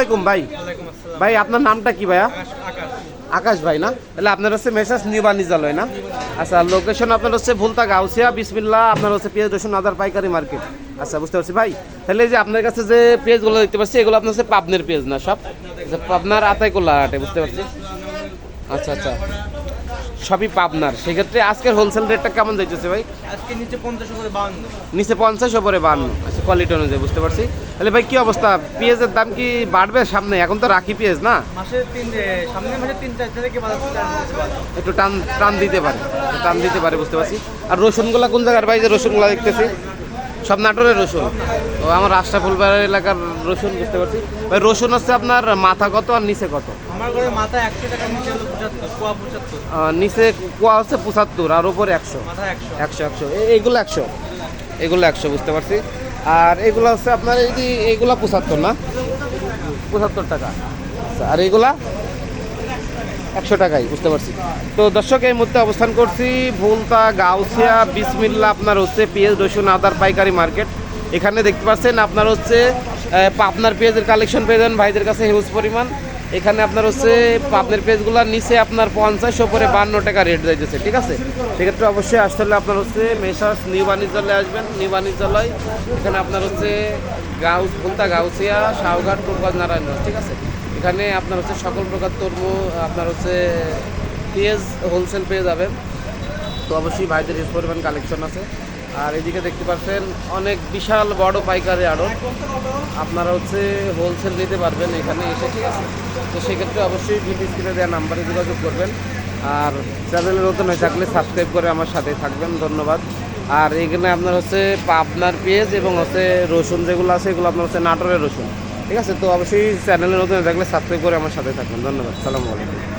আলাইকুম ভাই। ভাই আপনার নামটা কি ভাইয়া? আকাশ ভাই না? তাহলে আপনার হচ্ছে মেসেজ নিউ বাণিজ্যালয় না? আচ্ছা লোকেশন আপনার হচ্ছে ভুলতা গাউসিয়া বিসমিল্লা আপনার হচ্ছে পেঁয়াজ রসুন আদার পাইকারি মার্কেট। আচ্ছা বুঝতে পারছি। ভাই তাহলে যে আপনার কাছে যে পেজগুলো দেখতে পাচ্ছি এগুলো আপনার হচ্ছে পাবনের পেজ না সব? আচ্ছা, পাবনার আতাই করলা হাটে বুঝতে পারছি। আচ্ছা আচ্ছা। সবই পাবনার। সেক্ষেত্রে আজকের হোলসেল রেটটা কেমন যাইতেছে ভাই? আজকে নিচে পঞ্চাশ করে বাউন্ন নিচে পঞ্চাশ ওপরে বান্ন। আচ্ছা কোয়ালিটি অনুযায়ী বুঝতে পারছি। তাহলে ভাই কি অবস্থা? পেঁয়াজের দাম কি বাড়বে সামনে? এখন তো রাখি পেঁয়াজ না? মাসে তিন এ, সামনের মাসে তিন চার থেকে। একটু টান টান দিতে পারে। টান দিতে পারে বুঝতে পারছি। আর রসুনগুলা কোন জায়গার? ভাই যে রসুনগুলা দেখতেছি। সব নাটোরের রসুন। ও আমার আশরাফুলবাড়ি এলাকার রসুন বুঝতে পারছি। ভাই রসুন হচ্ছে আপনার মাথা কত আর নিচে কত? আমার ঘরে মাথায় একশো টাকা নিচে হলো পঁচাত্তর কোয়া নিচে কোয়া হচ্ছে পঁচাত্তর আর উপরে একশো। একশো। একশো এইগুলো একশো। এগুলো একশো বুঝতে পারছি। আর এগুলো হচ্ছে আপনার এই এগুলো পঁচাত্তর না? পঁচাত্তর টাকা। আচ্ছা, আর এইগুলা একশো টাকাই বুঝতে পারছি। তো দর্শক, এই মুহূর্তে অবস্থান করছি ভুলতা গাউসিয়া বিসমিল্লা, আপনার হচ্ছে পেঁয়াজ রসুন আদার পাইকারি মার্কেট। এখানে দেখতে পাচ্ছেন, আপনার হচ্ছে পাবনার পেঁয়াজের কালেকশন পেয়ে যান ভাইদের কাছে হিউজ পরিমাণ। এখানে আপনার হচ্ছে, পাবনার পেঁয়াজগুলোর নিচে আপনার পঞ্চাশ, ওপরে বান্ন টাকা রেট যাইতেছে, ঠিক আছে? সেক্ষেত্রে অবশ্যই আসতে হলে আপনার হচ্ছে মেসাস নিউ বাণিজ্যালয়ে আসবেন, নিউ বাণিজ্যালয়। এখানে আপনার হচ্ছে গাউস, ভুলতা গাউসিয়া, শাহঘাট টুকবাজ নারায়ণগঞ্জ, ঠিক আছে? এখানে আপনার হচ্ছে সকল প্রকার তরমু, আপনার হচ্ছে পেঁয়াজ হোলসেল পেয়ে যাবেন। তো অবশ্যই ভাইদের হিউজ পরিমাণ কালেকশন আছে। আর এদিকে দেখতে পাচ্ছেন, অনেক বিশাল বড় পাইকারি আরও আপনারা হচ্ছে হোলসেল নিতে পারবেন এখানে এসে, ঠিক আছে? তো সেক্ষেত্রে অবশ্যই ভিডিও স্ক্রিনে দেওয়া নাম্বারে যোগাযোগ করবেন। আর চ্যানেলে নতুন হয়ে থাকলে সাবস্ক্রাইব করে আমার সাথে থাকবেন। ধন্যবাদ। আর এখানে আপনার হচ্ছে পাবনার পেঁয়াজ এবং হচ্ছে রসুন যেগুলো আছে, এগুলো আপনার হচ্ছে নাটোরের রসুন। ঠিক আছে? তো অবশ্যই চ্যানেলে নতুন থাকলে সাবস্ক্রাইব করে আমার সাথে থাকবেন। ধন্যবাদ। সালামু আলাইকুম।